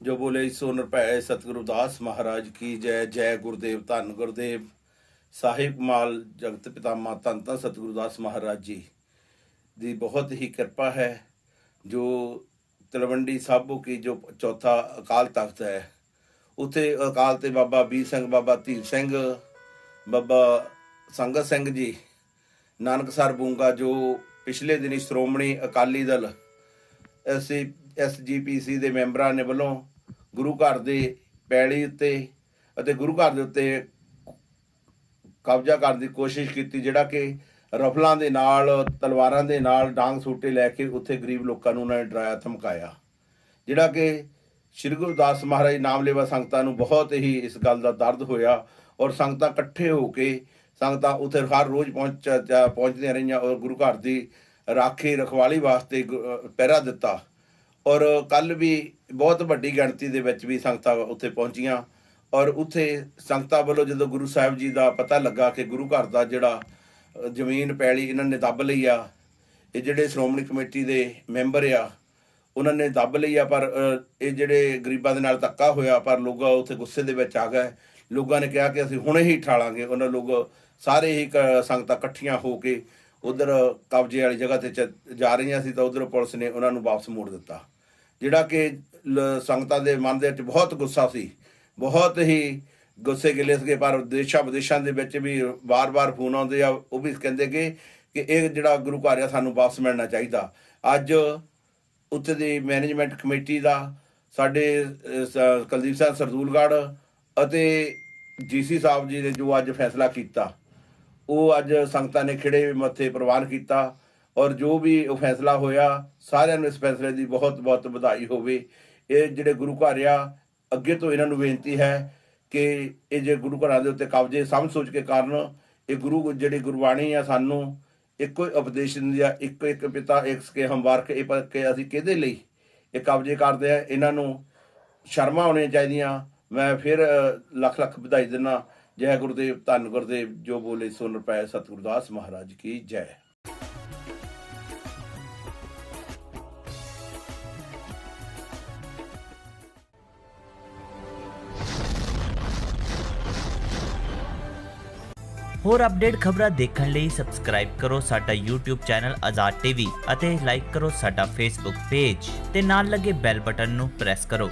ਜੋ ਬੋਲੇ ਸੋ ਨਿਰਭੈ ਸਤਿਗੁਰੂ ਦਾਸ ਮਹਾਰਾਜ ਕੀ ਜੈ ਜੈ ਗੁਰਦੇਵ, ਧੰਨ ਗੁਰਦੇਵ। ਸਾਹਿਬ ਮਾਲ ਜਗਤ ਪਿਤਾ ਧੰਨ ਧੰਨ ਸਤਿਗੁਰੂ ਦਾਸ ਮਹਾਰਾਜ ਜੀ ਦੀ ਬਹੁਤ ਹੀ ਕਿਰਪਾ ਹੈ, ਜੋ ਤਲਵੰਡੀ ਸਾਬੋ ਕੀ ਜੋ ਚੌਥਾ ਅਕਾਲ ਤਖਤ ਹੈ। ਉਥੇ ਅਕਾਲ ਤੇ ਬਾਬਾ ਵੀਰ ਸਿੰਘ, ਬਾਬਾ ਧੀਰ ਸਿੰਘ, ਬਾਬਾ ਸੰਗਤ ਸਿੰਘ ਜੀ, ਨਾਨਕਸਰ ਬੂੰਗਾ ਜੋ ਪਿਛਲੇ ਦਿਨੀ ਸ਼੍ਰੋਮਣੀ ਅਕਾਲੀ ਦਲ ਐਸਸੀ ਐਸਜੀਪੀਸੀ ਦੇ ਮੈਂਬਰਾਂ ਨੇ ਵੱਲੋਂ ਗੁਰੂ ਘਰ ਦੇ ਪੈੜੀ ਉੱਤੇ ਅਤੇ ਗੁਰੂ ਘਰ ਦੇ ਉੱਤੇ ਕਬਜ਼ਾ ਕਰਨ ਦੀ ਕੋਸ਼ਿਸ਼ ਕੀਤੀ, ਜਿਹੜਾ ਕਿ ਰਫਲਾਂ ਦੇ ਨਾਲ, ਤਲਵਾਰਾਂ ਦੇ ਨਾਲ ਡਾਂਗ ਸੂਟੇ ਲੈ ਕੇ ਉੱਥੇ ਗਰੀਬ ਲੋਕਾਂ ਨੂੰ ਉਹਨਾਂ ਨੇ ਡਰਾਇਆ, ਧਮਕਾਇਆ। ਜਿਹੜਾ ਕਿ ਸ੍ਰੀ ਗੁਰੂ ਦਾਸ ਮਹਾਰਾਜ ਨਾਮਲੇਵਾ ਸੰਗਤਾਂ ਨੂੰ ਬਹੁਤ ਹੀ ਇਸ ਗੱਲ ਦਾ ਦਰਦ ਹੋਇਆ ਔਰ ਸੰਗਤਾਂ ਇਕੱਠੇ ਹੋ ਕੇ ਸੰਗਤਾਂ ਉੱਥੇ ਹਰ ਰੋਜ਼ ਪਹੁੰਚ ਪਹੁੰਚਦੀਆਂ ਰਹੀਆਂ ਔਰ ਗੁਰੂ ਘਰ ਦੀ ਰਾਖੀ ਰਖਵਾਲੀ ਵਾਸਤੇ ਗੁ- ਪਹਿਰਾ ਦਿੱਤਾ। ਔਰ ਕੱਲ ਵੀ ਬਹੁਤ ਵੱਡੀ ਗਿਣਤੀ ਦੇ ਵਿੱਚ ਵੀ ਸੰਗਤਾਂ ਉੱਥੇ ਪਹੁੰਚੀਆਂ। ਔਰ ਉੱਥੇ ਸੰਗਤਾਂ ਵੱਲੋਂ ਜਦੋਂ ਗੁਰੂ ਸਾਹਿਬ ਜੀ ਦਾ ਪਤਾ ਲੱਗਾ ਕਿ ਗੁਰੂ ਘਰ ਦਾ ਜਿਹੜਾ ਜ਼ਮੀਨ ਪੈਲੀ ਇਹਨਾਂ ਨੇ ਦੱਬ ਲਈ ਆ, ਇਹ ਜਿਹੜੇ ਸ਼੍ਰੋਮਣੀ ਕਮੇਟੀ ਦੇ ਮੈਂਬਰ ਆ, ਉਹਨਾਂ ਨੇ ਦੱਬ ਲਈ ਆ, ਪਰ ਇਹ ਜਿਹੜੇ ਗਰੀਬਾਂ ਦੇ ਨਾਲ ਧੱਕਾ ਹੋਇਆ, ਪਰ ਲੋਕਾਂ ਉੱਥੇ ਗੁੱਸੇ ਦੇ ਵਿੱਚ ਆ ਗਏ। ਲੋਕਾਂ ਨੇ ਕਿਹਾ ਕਿ ਅਸੀਂ ਹੁਣੇ ਹੀ ਠਾਲਾਂਗੇ। ਉਹਨਾਂ ਲੋਕ ਸਾਰੇ ਹੀ ਕ- ਸੰਗਤਾਂ ਇਕੱਠੀਆਂ ਹੋ ਕੇ ਉਧਰ ਕਬਜ਼ੇ ਵਾਲੀ ਜਗ੍ਹਾ ਤੇ ਚ- ਜਾ ਰਹੀਆਂ ਸੀ ਤਾਂ ਉਧਰ ਪੁਲਿਸ ਨੇ ਉਹਨਾਂ ਨੂੰ ਵਾਪਸ ਮੋੜ ਦਿੱਤਾ। ਜਿਹੜਾ ਕਿ ਲ- ਸੰਗਤਾਂ ਦੇ ਮਨ ਦੇ ਵਿੱਚ ਬਹੁਤ ਗੁੱਸਾ ਸੀ। ਬਹੁਤ ਹੀ ਗੁੱਸੇ ਗਿਲੇ ਸੀਗੇ ਪਰ ਦੇਸ਼ਾਂ ਵਿਦੇਸ਼ਾਂ ਦੇ ਵਿੱਚ ਵੀ ਵਾਰ-ਵਾਰ ਫੋਨ ਆਉਂਦੇ ਆ, ਉਹ ਵੀ ਕਹਿੰਦੇ ਕਿ ਕਿ ਇਹ ਜਿਹੜਾ ਗੁਰੂ ਘਰ ਆ, ਸਾਨੂੰ ਵਾਪਸ ਮਿਲਣਾ ਚਾਹੀਦਾ। ਅੱਜ ਉੱਥੇ ਦੀ ਮੈਨੇਜਮੈਂਟ ਕਮੇਟੀ ਦਾ ਸਾਡੇ ਕੁਲਦੀਪ ਸਿੰਘ ਸਰਦੂਲਗੜ੍ਹ ਅਤੇ ਜੀਸੀ ਸਾਹਿਬ ਜੀ ਨੇ ਜੋ ਅੱਜ ਫੈਸਲਾ ਕੀਤਾ ਉਹ ਅੱਜ ਸੰਗਤਾਂ ਨੇ ਖਿੜੇ ਮੱਥੇ ਪ੍ਰਵਾਨ ਕੀਤਾ ਔਰ ਜੋ ਵੀ ਉਹ ਫੈਸਲਾ ਹੋਇਆ, ਸਾਰਿਆਂ ਨੂੰ ਇਸ ਫੈਸਲੇ ਦੀ ਬਹੁਤ ਬਹੁਤ ਵਧਾਈ ਹੋਵੇ। ਇਹ ਜਿਹੜੇ ਗੁਰੂ ਘਰ ਆ, ਅੱਗੇ ਤੋਂ ਇਹਨਾਂ ਨੂੰ ਬੇਨਤੀ ਹੈ ਕਿ ਇਹ ਜੇ ਗੁਰੂ ਘਰਾਂ ਦੇ ਉੱਤੇ ਕਬਜ਼ੇ ਸਮਝ ਸੋਚ ਕੇ ਕਾਰਨ, ਇਹ ਗੁਰੂ ਜਿਹੜੀ ਗੁਰਬਾਣੀ ਆ ਸਾਨੂੰ ਇੱਕੋ ਹੀ ਉਪਦੇਸ਼ ਦਿੰਦੀ ਆ, ਇੱਕ ਇੱਕ ਪਿਤਾ, ਇੱਕ ਸਕੇ ਹਮਵਾਰ ਕੇ, ਇਹ ਪ- ਕਿ ਅਸੀਂ ਕਿਹਦੇ ਲਈ ਇਹ ਕਬਜ਼ੇ ਕਰਦੇ ਆ? ਇਹਨਾਂ ਨੂੰ ਸ਼ਰਮਾ ਹੋਣੀਆਂ ਚਾਹੀਦੀਆਂ। ਮੈਂ ਫਿਰ ਲੱਖ ਲੱਖ ਵਧਾਈ ਦਿੰਦਾ ਜੈ ਗੁਰਦੇਵ, ਧੰਨ ਗੁਰਦੇਵ, ਜੋ ਬੋਲੇ ਸੋ ਨਿਰਭੈ ਸਤਿਗੁਰੂ ਮਹਾਰਾਜ ਕੀ ਜੈ। ਹੋਰ ਅਪਡੇਟ ਖਬਰਾਂ ਦੇਖਣ ਲਈ ਸਬਸਕ੍ਰਾਈਬ ਕਰੋ ਸਾਡਾ YouTube ਚੈਨਲ ਆਜ਼ਾਦ ਟੀਵੀ ਅਤੇ ਲਾਈਕ ਕਰੋ ਸਾਡਾ Facebook ਪੇਜ ਤੇ ਨਾਲ ਲੱਗੇ ਬੈਲ ਬਟਨ ਨੂੰ ਪ੍ਰੈਸ ਕਰੋ।